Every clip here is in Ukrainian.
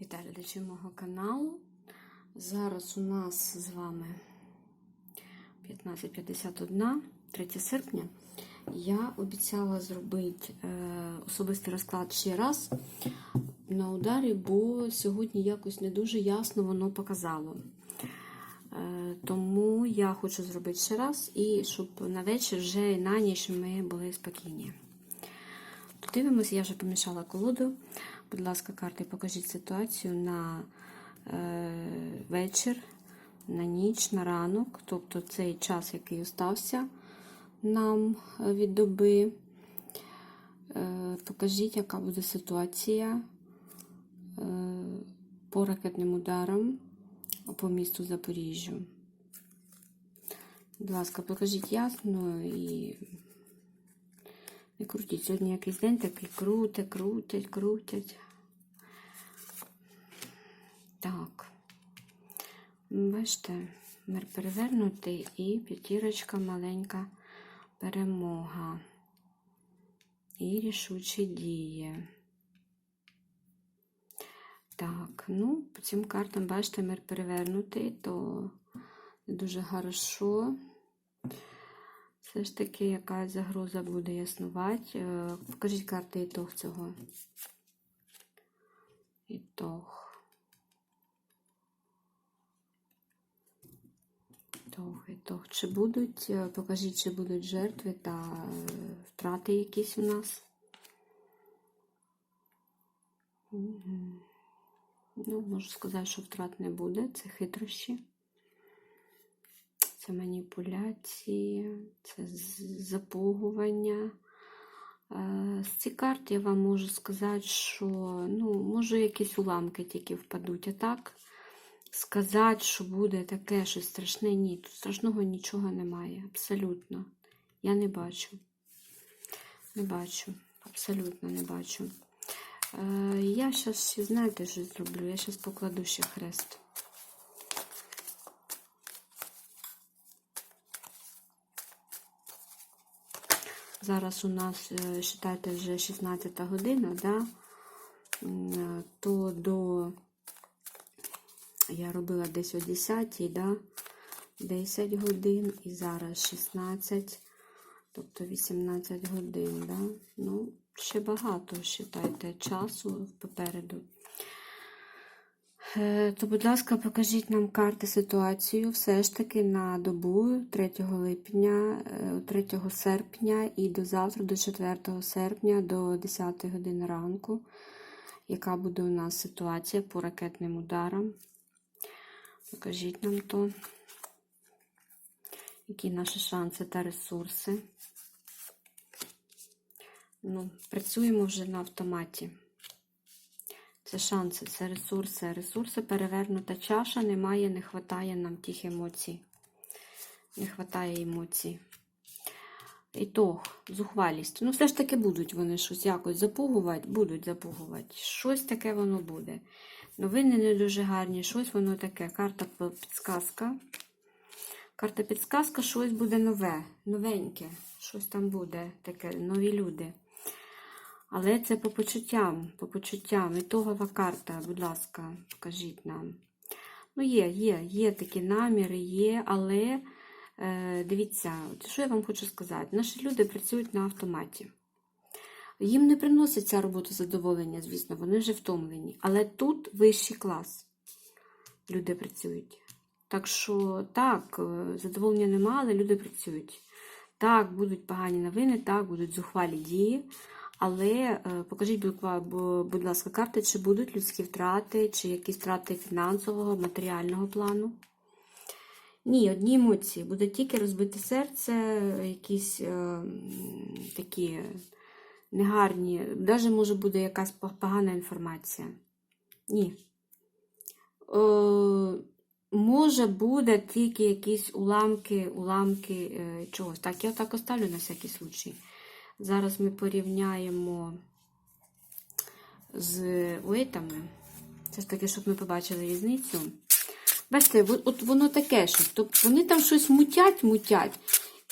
Вітаю глядачів мого каналу. Зараз у нас з вами 15.51, 3 серпня. Я обіцяла зробити е, особистий розклад ще раз на ударі, бо сьогодні якось не дуже ясно воно показало. Е, тому я хочу зробити ще раз і щоб на вечір вже і на ніч ми були спокійні. Дивимося, я вже помішала колоду. Будь ласка, карти, покажіть ситуацію на е, вечір, на ніч, на ранок, тобто цей час, який остався нам від доби. Е, покажіть, яка буде ситуація е, по ракетним ударам по місту Запоріжжю. Будь ласка, покажіть ясно і не крутіть. Сьогодні якийсь день такий крутять, крутять, крутять. Так. Бачите, мир перевернутий і п'ятірочка маленька перемога. І рішучі дії. Так, ну, по цим картам, бачите, мир перевернутий, то дуже хорошо. Все ж таки, якась загроза буде яснувати. Е, Покажіть карти ітог цього. Ітог. Ітог, ітог. Чи будуть, е, покажіть, чи будуть жертви та е, втрати якісь у нас. Ну, можу сказати, що втрат не буде. Це хитрощі. Це маніпуляції, це запугування. Е, З цих карт я вам можу сказати, що ну, може якісь уламки тільки впадуть. А так сказати, що буде таке щось страшне, ні. Тут страшного нічого немає. Абсолютно. Я не бачу. Не бачу. Абсолютно не бачу. Е, Я зараз ще, знаєте, що зроблю? Я зараз покладу ще хрест. Зараз у нас, е, вважайте, вже 16 година, да? Е, то до я робила десь о 10, да? 10 годин і зараз 16, тобто 18 годин, да? Ну, ще багато, вважайте, часу попереду. Е, То, будь ласка, покажіть нам карти ситуацію все ж таки на добу 3 липня, е, 3 серпня і до завтра, до 4 серпня, до 10 години ранку. Яка буде у нас ситуація по ракетним ударам? Покажіть нам то. Які наші шанси та ресурси? Ну, працюємо вже на автоматі. Це шанси, це ресурси. Ресурси перевернута чаша, немає, не вистачає нам тих емоцій. Не вистачає емоцій. Ітог, зухвалість. Ну, все ж таки будуть вони щось якось запугувати, будуть запугувати. Щось таке воно буде. Новини не дуже гарні, щось воно таке. Карта підсказка. Карта підсказка, щось буде нове, новеньке. Щось там буде таке, нові люди. Але це по почуттям, по почуттям. Ітогова карта, будь ласка, покажіть нам. Ну, є, є, є такі наміри, є, але е, дивіться, що я вам хочу сказати. Наші люди працюють на автоматі. Їм не приносить ця робота задоволення, звісно, вони вже втомлені. Але тут вищий клас. Люди працюють. Так що, так, е, задоволення нема, але люди працюють. Так, будуть погані новини, так, будуть зухвалі дії. Але е, покажіть, будь ла- бу- будь ласка, карти, чи будуть людські втрати, чи якісь втрати фінансового, матеріального плану. Ні, одні емоції. Буде тільки розбите серце, якісь е, такі негарні, навіть може буде якась погана інформація. Ні. Е, може буде тільки якісь уламки, уламки е, чогось. Так, я так оставлю на всякий случай. Зараз ми порівняємо з уейтами. Це ж таки, щоб ми побачили різницю. Бачите, от, воно таке щось. Тобто вони там щось мутять, мутять.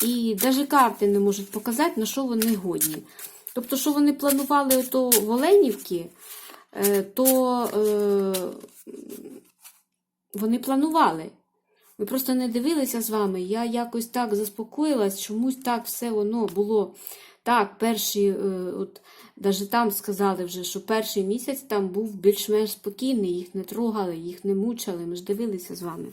І навіть карти не можуть показати, на що вони годні. Тобто, що вони планували ото в Оленівці, е, то е, вони планували. Ви просто не дивилися з вами. Я якось так заспокоїлась, чомусь так все воно було. Так, перші, е, от, навіть там сказали вже, що перший місяць там був більш-менш спокійний, їх не трогали, їх не мучили. Ми ж дивилися з вами.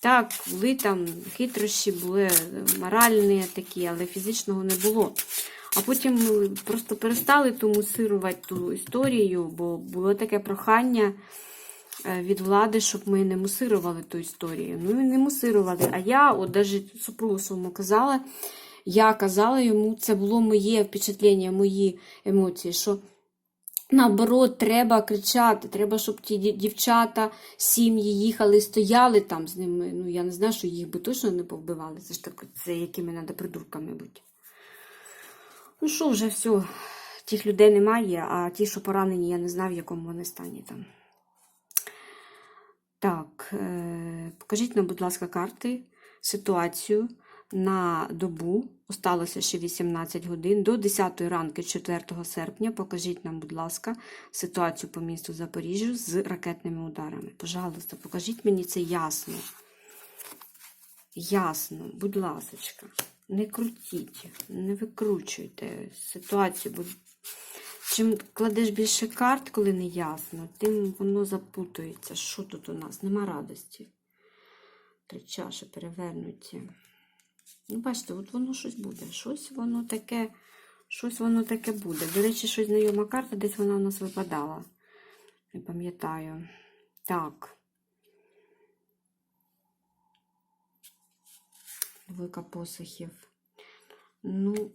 Так, були там хитрощі, були моральні такі, але фізичного не було. А потім просто перестали ту мусирувати ту історію, бо було таке прохання від влади, щоб ми не мусирували ту історію. Ну, не мусирували. А я, от навіть супругу своєму казала, я казала йому, це було моє впечатлення, мої емоції, що наоборот, треба кричати, треба, щоб ті дівчата, сім'ї їхали, стояли там з ними. Ну, я не знаю, що їх би точно не повбивали. Це ж так, це якими треба придурками бути. Ну що, вже все, тих людей немає, а ті, що поранені, я не знаю, в якому вони стані там. Так, е, покажіть нам, будь ласка, карти, ситуацію на добу. Осталося ще 18 годин до 10 ранки 4 серпня. Покажіть нам, будь ласка, ситуацію по місту Запоріжжя з ракетними ударами. Пожалуйста, покажіть мені це ясно. Ясно, будь ласочка. Не крутіть, не викручуйте ситуацію, бо чим кладеш більше карт, коли не ясно, тим воно запутується. Що тут у нас? Нема радості. Три чаші перевернуті. Ну, бачите, от воно щось буде. Щось воно таке, щось воно таке буде. До речі, щось знайома карта, десь вона у нас випадала. Не пам'ятаю. Так. Двойка посохів. Ну,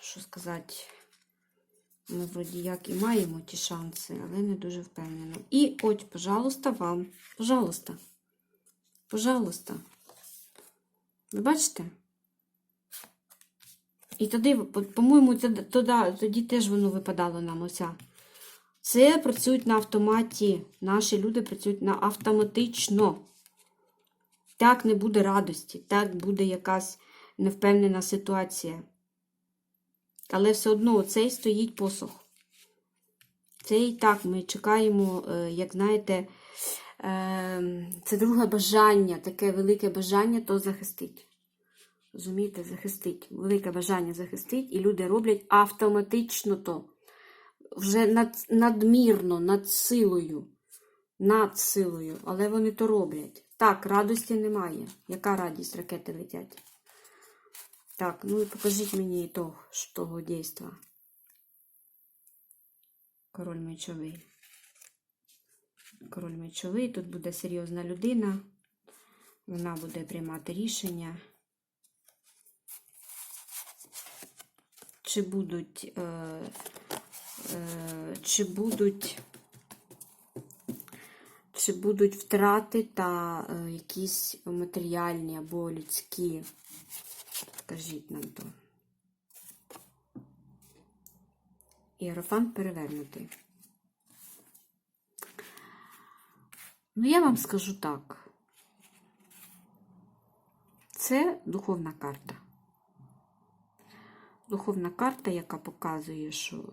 що сказати, ми вроді як і маємо ті шанси, але не дуже впевнено. І от, пожалуйста, вам. Пожалуйста. Пожалуйста. Ви бачите? І тоді, по- по-моєму, тоді теж воно випадало нам оця. Це працюють на автоматі. Наші люди працюють на автоматично. Так не буде радості, так буде якась невпевнена ситуація. Але все одно цей стоїть посох. Цей так, ми чекаємо, е, як знаєте, е, це друге бажання, таке велике бажання то захистить. Розумієте, захистить. Велике бажання захистить, і люди роблять автоматично то. Вже над, надмірно, над силою. Над силою. Але вони то роблять. Так, радості немає. Яка радість ракети летять? Так, ну покажіть мені того, ж того дійства. Король мечовий. Король мечовий. Тут буде серйозна людина. Вона буде приймати рішення. Чи будуть, е, е, чи будуть, чи будуть втрати та е, якісь матеріальні або людські? Скажіть нам то. Іерофант перевернутий. Ну, я вам скажу так. Це духовна карта. Духовна карта, яка показує, що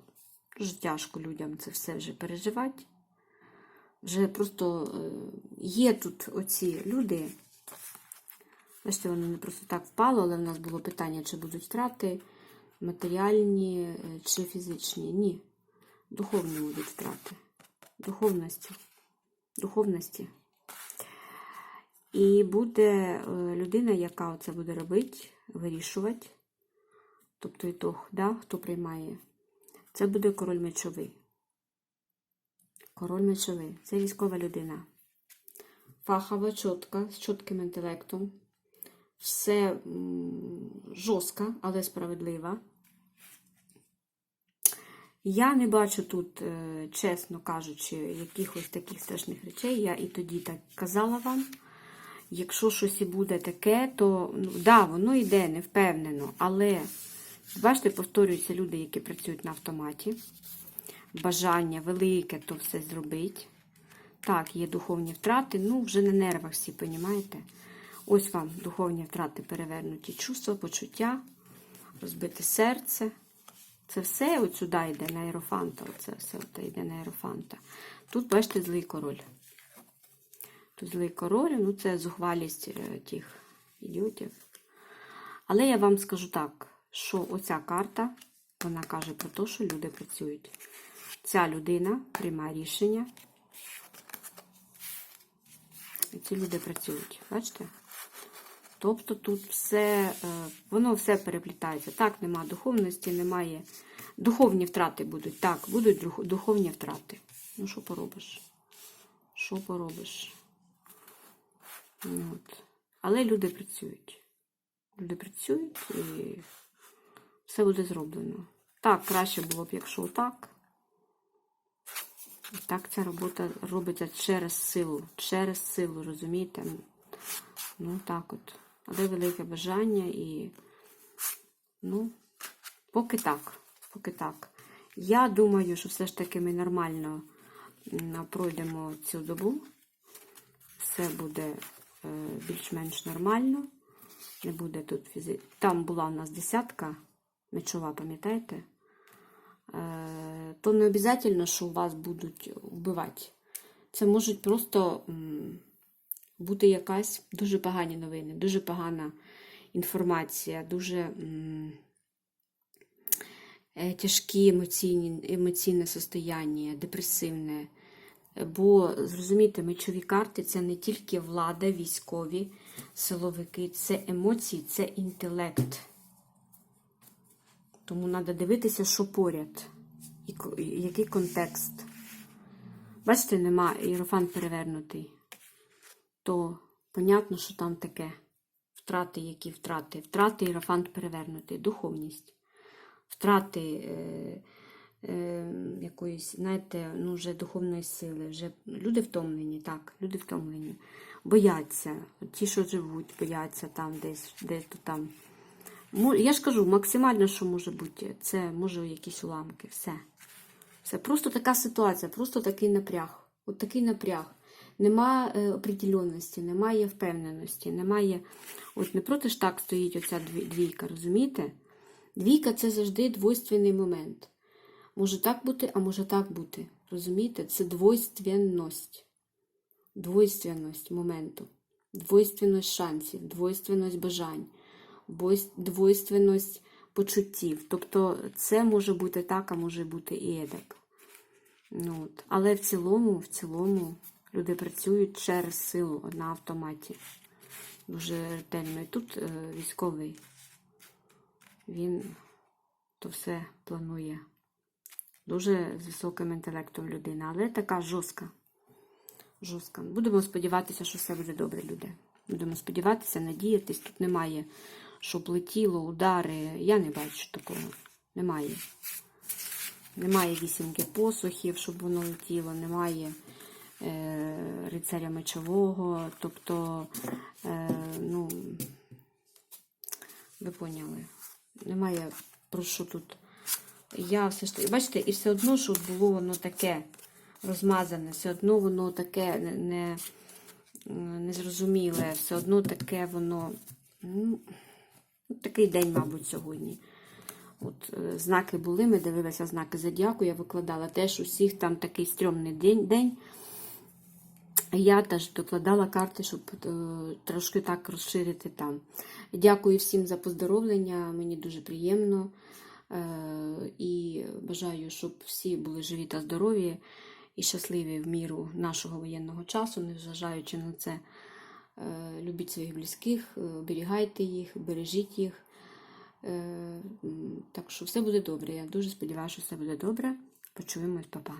дуже тяжко людям це все вже переживати. Вже просто е, є тут оці люди. Бачите, воно не просто так впало, але в нас було питання, чи будуть втрати матеріальні е, чи фізичні. Ні. Духовні будуть втрати. Духовності. Духовності. І буде е, людина, яка це буде робити, вирішувати. Тобто ітог, да, хто приймає. Це буде король мечовий. Король мечовий. Це військова людина. Фахова, чітка, з чітким інтелектом. Все жорстка, але справедлива. Я не бачу тут, е, чесно кажучи, якихось таких страшних речей. Я і тоді так казала вам. Якщо щось і буде таке, то ну, да, воно йде не впевнено. Але, бачите, повторюються люди, які працюють на автоматі. Бажання велике то все зробити. Так, є духовні втрати, ну, вже на нервах всі, понімаєте? Ось вам духовні втрати перевернуті чувства, почуття, розбите серце. Це все от сюди йде на Єрофанта. Оце все от йде на Єрофанта. Тут, бачите, злий король. Тут злий король, ну це зухвалість е, тих ідіотів. Але я вам скажу так, що оця карта, вона каже про те, що люди працюють. Ця людина приймає рішення. І ці люди працюють. Бачите? Тобто тут все, е, воно все переплітається. Так, нема духовності, немає. Духовні втрати будуть. Так, будуть духовні втрати. Ну, що поробиш? Що поробиш? Ну, От. Але люди працюють. Люди працюють і все буде зроблено. Так, краще було б, якщо так. Так ця робота робиться через силу. Через силу, розумієте? Ну, так от. Але велике бажання і. Ну, поки так. Поки так. Я думаю, що все ж таки ми нормально пройдемо цю добу. Все буде е, більш-менш нормально. Не буде тут фізи... Там була у нас десятка мечова, пам'ятаєте? Е, то не обов'язково, що у вас будуть вбивати. Це можуть просто бути якась дуже погані новини, дуже погана інформація, дуже е, тяжкі емоційні, емоційне состояння, депресивне. Бо, зрозумійте, мечові карти це не тільки влада, військові, силовики, це емоції, це інтелект. Тому треба дивитися, що поряд, який контекст. Бачите, нема іерофант перевернутий. То понятно, що там таке. Втрати, які втрати. Втрати іерофант перевернутий, духовність. Втрати е, е, якоїсь, знаєте, ну, вже духовної сили. Вже люди втомлені, так, люди втомлені. Бояться. Ті, що живуть, бояться там десь, десь то там. Я ж кажу, максимально, що може бути, це може якісь уламки, все. Все. Просто така ситуація, просто такий напряг. От такий напряг. Нема е, определенності, немає впевненості, немає. От не проти ж так стоїть оця двійка, розумієте? Двійка це завжди двойственний момент. Може так бути, а може так бути. Розумієте? Це двойственність. Двойственність моменту, двойственність шансів, двойственність бажань, двойственність почуттів. Тобто це може бути так, а може бути і едак. Ну, от. Але в цілому, в цілому люди працюють через силу на автоматі. Дуже ретельно. І тут е, військовий, він то все планує. Дуже з високим інтелектом людина, але така жорстка. Жорстка. Будемо сподіватися, що все буде добре, люди. Будемо сподіватися, надіятись. Тут немає, щоб летіло, удари. Я не бачу такого. Немає. Немає вісімки посухів, щоб воно летіло, немає рицаря мечового. Тобто, е, ну, ви поняли. Немає про що тут. Я все ж таки, бачите, і все одно, що було воно таке розмазане, все одно воно таке не, незрозуміле, все одно таке воно. Ну, такий день, мабуть, сьогодні. От е, знаки були, ми дивилися знаки зодіаку, я викладала теж усіх там такий стрьомний день. день. Я теж докладала карти, щоб е, трошки так розширити там. Дякую всім за поздоровлення, мені дуже приємно. Е, і бажаю, щоб всі були живі та здорові і щасливі в міру нашого воєнного часу, незважаючи на це. Е, Любіть своїх близьких, оберігайте їх, бережіть їх. Так що все буде добре. Я дуже сподіваюся, що все буде добре. Почуємось, папа.